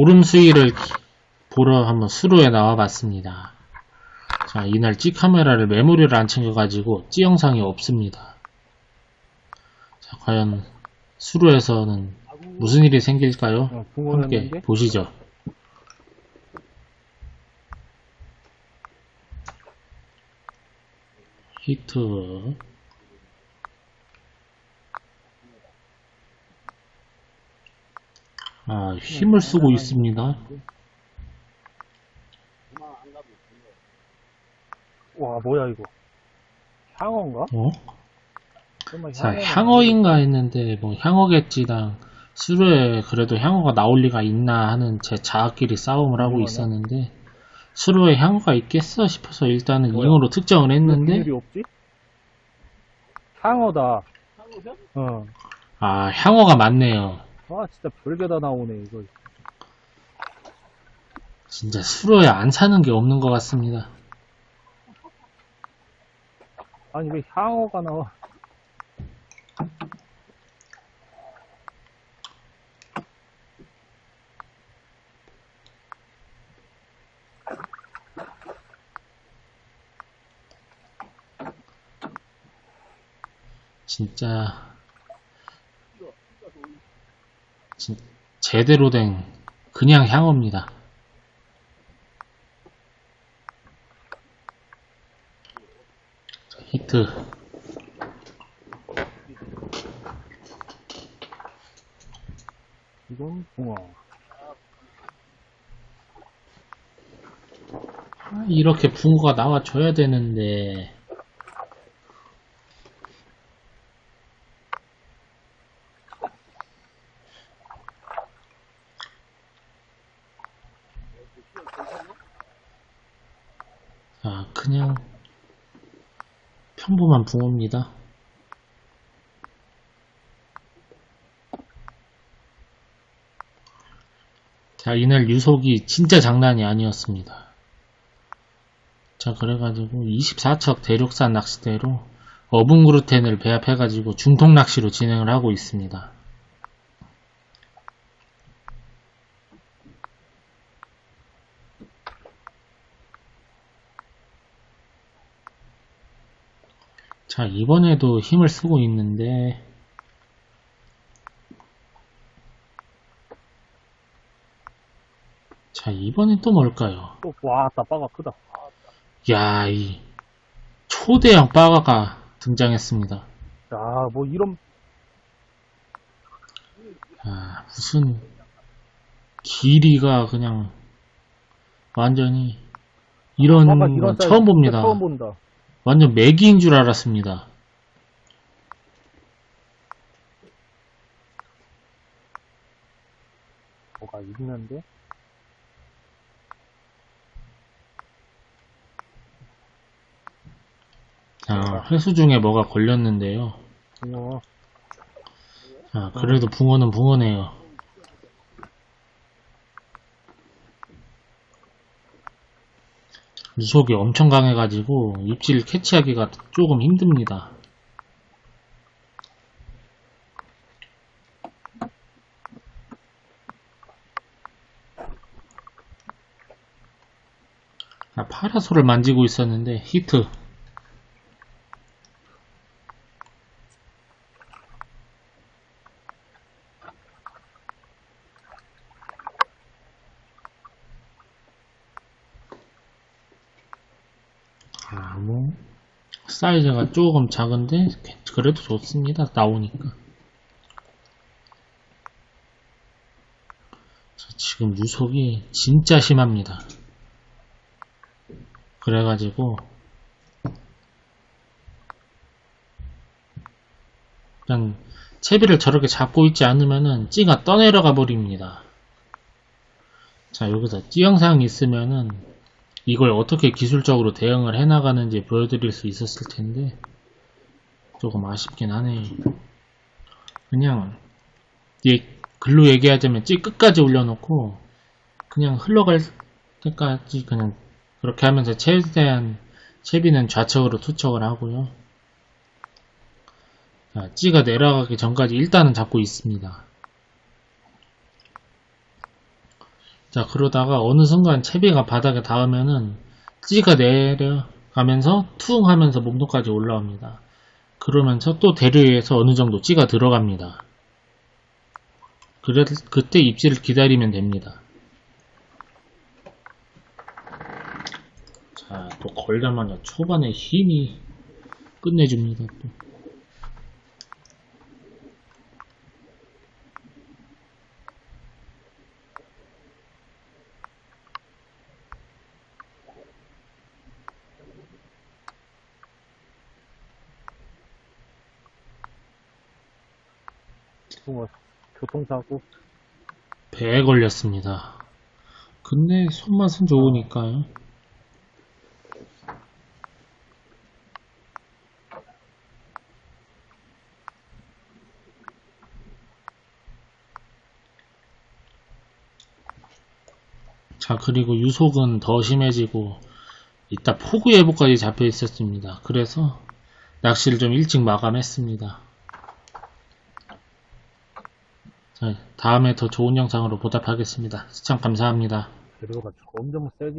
오름 수위를 보러 한번 수로에 나와 봤습니다. 자, 이날 찌 카메라를 메모리를 안 챙겨가지고 찌 영상이 없습니다. 자, 과연 수로에서는 무슨 일이 생길까요? 어, 함께 게 보시죠. 히트 아, 힘을 쓰고 있습니다. 와 뭐야 이거 향어인가? 어? 자, 향어인가 했는데, 뭐, 향어겠지당, 수로에 그래도 향어가 나올 리가 있나 하는 제 자아끼리 싸움을 하고? 있었는데, 수로에 향어가 있겠어 싶어서 일단은 뭐야? 잉어로 특정을 왜 했는데? 향어다 어. 아, 향어가 많네요. 아 진짜 별게 다 나오네 이거 진짜 수로에 안 사는 게 없는 것 같습니다. 아니 왜 향어가 나와 진짜, 진- 제대로 된 그냥 향어입니다. 자, 히트. 이건 붕어 아, 이렇게 붕어가 나와줘야 되는데, 아, 그냥 평범한 붕어입니다. 자, 이날 유속이 진짜 장난이 아니었습니다. 자, 그래가지고 24척 대륙산 낚시대로 어분그루텐을 배합해가지고 중통 낚시로 진행을 하고 있습니다. 자, 이번에도 힘을 쓰고 있는데, 자, 이번엔 또 뭘까요? 또 와따 빠가 크다 야, 이 초대형 빠가가 등장했습니다. 야뭐 이런 아, 무슨 길이가 그냥 완전히 이런 건 처음 봅니다. 처음 본다 완전 메기인 줄 알았습니다. 뭐가 있는데 자, 회수 중에 뭐가 걸렸는데요. 붕어 자, 그래도 붕어는 붕어네요. 유속이 엄청 강해가지고 입질 캐치하기가 조금 힘듭니다. 아, 파라솔을 만지고 있었는데 히트 아, 뭐, 사이즈가 조금 작은데, 그래도 좋습니다. 나오니까. 자, 지금 유속이 진짜 심합니다. 그래가지고, 그냥, 채비를 저렇게 잡고 있지 않으면은, 찌가 떠내려가 버립니다. 자, 여기서 찌 영상이 있으면은, 이걸 어떻게 기술적으로 대응을 해나가는지 보여드릴 수 있었을 텐데 조금 아쉽긴 하네요. 그냥 얘 글로 얘기하자면 찌 끝까지 올려놓고 그냥 흘러갈 때까지 그냥 그렇게 하면서 최대한 채비는 좌측으로 투척을 하고요. 자, 찌가 내려가기 전까지 일단은 잡고 있습니다. 자, 그러다가 어느 순간 채비가 바닥에 닿으면은 찌가 내려가면서 퉁 하면서 몸통까지 올라옵니다. 그러면서 또 대류에서 어느 정도 찌가 들어갑니다. 그래, 그때 입질을 기다리면 됩니다. 자, 또 걸자마자 초반에 힘이 끝내줍니다. 또. 붕어 교통사고 배에 걸렸습니다. 근데 손맛은 좋으니까요. 자, 그리고 유속은 더 심해지고, 이따 폭우예보까지 잡혀 있었습니다. 그래서 낚시를 좀 일찍 마감했습니다. 자, 다음에 더 좋은 영상으로 보답하겠습니다. 시청 감사합니다. 재료가 점점 세지